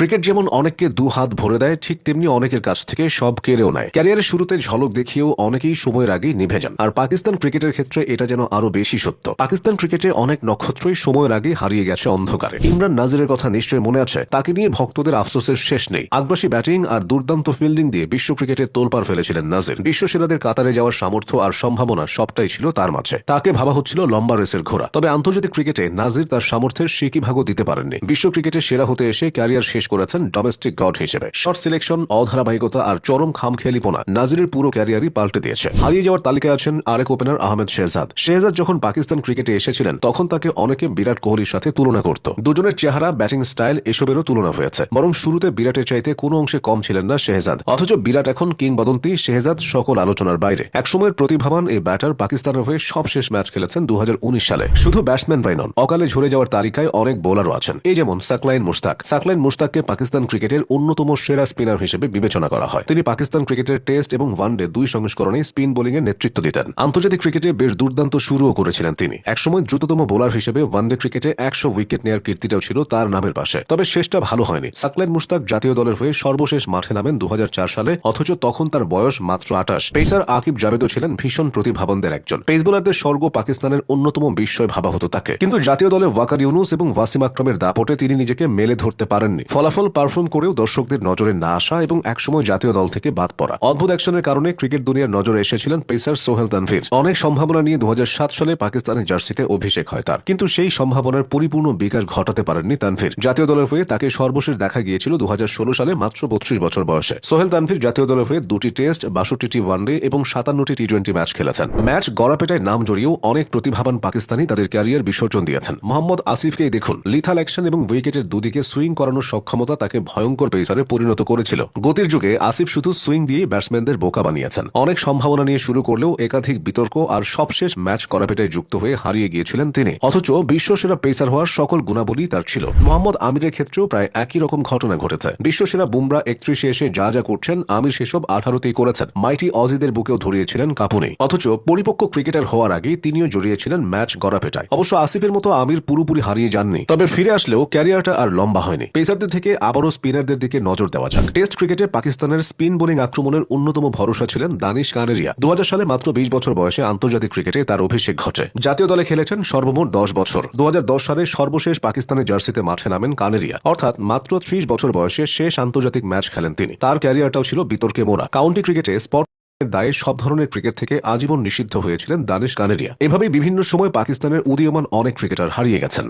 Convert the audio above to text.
Cricket যেমন অনেককে দু হাত ভরে দেয়, ঠিক তেমনি অনেকের কাছ থেকে সব কেড়েও নেয়। ক্যারিয়ারের শুরুতে ঝলক দেখিয়েও অনেকেই সময়ের আগেই নিভে যান। আর পাকিস্তান ক্রিকেটের ক্ষেত্রে এটা যেন আরও বেশি সত্য। পাকিস্তান ক্রিকেটে অনেক নক্ষত্রই সময়ের আগে হারিয়ে গেছে অন্ধকারে। ইমরান নাজিরের কথা নিশ্চয়ই মনে আছে? তাকে নিয়ে ভক্তদের আফসোসের শেষ নেই। আগ্রাসী ব্যাটিং আর দুর্দান্ত ফিল্ডিং দিয়ে বিশ্ব ক্রিকেটে তোলপার ফেলেছিলেন নাজির। বিশ্বসেরাদের কাতারে যাওয়ার সামর্থ্য আর সম্ভাবনা সবটাই ছিল তার মাঝে। তাকে ভাবা হচ্ছিল লম্বা রেসের ঘোড়া। তবে আন্তর্জাতিক ক্রিকেটে নাজির তার সামর্থ্যের সিকি ভাগও দিতে পারেননি। বিশ্ব ক্রিকেটে সেরা হতে এসে ক্যারিয়ার শেষ করেছেন ডোমেস্টিক গড হিসেবে। শর্ট সিলেকশন অধারাবাহিকতা আর চরম খামখেয়ালিপনা নাজিরের পুরো ক্যারিয়ারই পাল্টে দিয়েছে। হারিয়ে যাওয়ার তালিকায় আছেন আরেক ওপেনার আহমেদ শেহজাদ। শেহজাদ যখন পাকিস্তান ক্রিকেটে এসেছিলেন, তখন তাকে অনেকে বিরাট কোহলির সাথে তুলনা করত। দুজনের চেহারা ব্যাটিং স্টাইল এসবেরও তুলনা হয়েছে। বরং শুরুতে বিরাটের চাইতে কোনো অংশে কম ছিলেন না শেহজাদ। অথচ বিরাট এখন কিংবদন্তি শেহজাদ সকল আলোচনার বাইরে। একসময়ের প্রতিভাবান এই ব্যাটার পাকিস্তানের হয়ে সবশেষ ম্যাচ খেলেছেন দু হাজার উনিশ সালে। শুধু ব্যাটসম্যান বাই নন, অকালে ঝরে যাওয়ার তালিকায় অনেক বোলারও আছেন। এই যেমন সাকলাইন মুস্তাক সাকলাইন মুস্তাককে পাকিস্তান ক্রিকেটের অন্যতম সেরা স্পিনার হিসেবে বিবেচনা করা হয়। তিনি পাকিস্তান ক্রিকেটের টেস্ট এবং ওয়ানডে দুই সংস্করণে স্পিন বোলিং এর নেতৃত্ব দিতেন। আন্তর্জাতিক ক্রিকেটে বেশ দুর্দান্ত শুরুও করেছিলেন তিনি। একসময় দ্রুততম বোলার হিসেবে ওয়ানডে ক্রিকেটে একশো উইকেট নেওয়ার কীর্তিটাও ছিল তার নামের পাশে। তবে শেষটা ভালো হয়নি। সাকলাইন মুস্তাক জাতীয় দলের হয়ে সর্বশেষ মাঠে নামেন দু হাজার চার সালে, অথচ তখন তার বয়স মাত্র আঠাশ। পেসার আকিব জাভেদও ছিলেন ভীষণ প্রতিভাবনদের একজন। পেস বোলারদের স্বর্গ পাকিস্তানের অন্যতম বিস্ময় ভাবা হতো তাকে। কিন্তু জাতীয় দলে ওয়াকার ইউনুস এবং ওয়াসিম আকরামের দাপটে তিনি নিজেকে মেলে ধরতে পারেননি। ফলাফল পারফর্ম করেও দর্শকদের নজরে না আসা এবং একসময় জাতীয় দল থেকে বাদ পড়া। অদ্ভুত অ্যাকশনের কারণে ক্রিকেট দুনিয়ার নজরে এসেছিলেন পেসার সোহেল তানভীর। অনেক সম্ভাবনা নিয়ে দু হাজার সাত সালে পাকিস্তানের জার্সিতে অভিষেক হয় তার। কিন্তু সেই সম্ভাবনার পরিপূর্ণ বিকাশ ঘটাতে পারেননি তানভীর। জাতীয় দলের হয়ে তাকে সর্বশেষ দেখা গিয়েছিল দু হাজার ষোলো সালে মাত্র বত্রিশ বছর বয়সে। সোহেল তানভীর জাতীয় দলের হয়ে দুটি টেস্ট বাষট্টি বাষট্টিটি ওয়ানডে এবং সাতান্নটি টি টোয়েন্টি ম্যাচ খেলেছেন। ম্যাচ গড়াপেটায় নাম জড়িয়েও অনেক প্রতিভাবান পাকিস্তানি তাদের ক্যারিয়ার বিসর্জন দিয়েছেন। মোহাম্মদ আসিফকেই দেখুন লিথাল অ্যাকশন এবং উইকেটের দুদিকে সুইং করানোর সক্ষমতা তাকে ভয়ঙ্কর পেসারে পরিণত করেছিল। গতির যুগে আসিফ শুধু সুইং দিয়ে ব্যাটসম্যানদের বোকা বানিয়েছেন। অনেক সম্ভাবনা নিয়ে শুরু করলেও একাধিক বিতর্ক আর সবশেষ ম্যাচ করাপেটায় যুক্ত হয়ে হারিয়ে গিয়েছিলেন তিনি। অথচ বিশ্বসেরা পেসার হওয়ার সকল গুণাবলী তার ছিল। মোহাম্মদ আমিরের ক্ষেত্রেও প্রায় একই রকম ঘটনা ঘটেছে। বিশ্বসেরা বুমরা একত্রিশে এসে যা যা করছেন, আমির সেসব আঠারোতেই করেছেন। মাইটি অজিদের বুকেও ধরিয়েছিলেন কাপুনি। অথচ পরিপক্ক ক্রিকেটার হওয়ার আগে তিনিও জড়িয়েছিলেন ম্যাচ গড়াপেটায়। অবশ্য আসিফের মতো আমির পুরোপুরি হারিয়ে যাননি। তবে ফিরে আসলেও ক্যারিয়ারটা আর লম্বা হয়নি। পেসারদের থেকে আবারও স্পিনারদের দিকে নজর দেওয়া যাক। টেস্ট ক্রিকেটে পাকিস্তানের স্পিন বোলিং আক্রমণের অন্যতম ভরসা ছিলেন দানিশ কানেরিয়া। দু হাজার সালে মাত্র বিশ বছর বয়সে আন্তর্জাতিক ক্রিকেটে তার অভিষেক ঘটে। জাতীয় দলে খেলেছেন সর্বমোট দশ বছর। দু হাজার দশ সালে সর্বশেষ পাকিস্তানের জার্সিতে মাঠে নামেন কানেরিয়া। অর্থাৎ মাত্র ত্রিশ বছর বয়সে শেষ আন্তর্জাতিক ম্যাচ খেলেন তিনি। তার ক্যারিয়ারটাও ছিল বিতর্কে মোড়া। কাউন্টি ক্রিকেটে স্পট দায়ে সব ধরনের ক্রিকেট থেকে আজীবন নিষিদ্ধ হয়েছিলেন দানিশ কানেরিয়া। এভাবেই বিভিন্ন সময় পাকিস্তানের উদীয়মান অনেক ক্রিকেটার হারিয়ে গেছেন।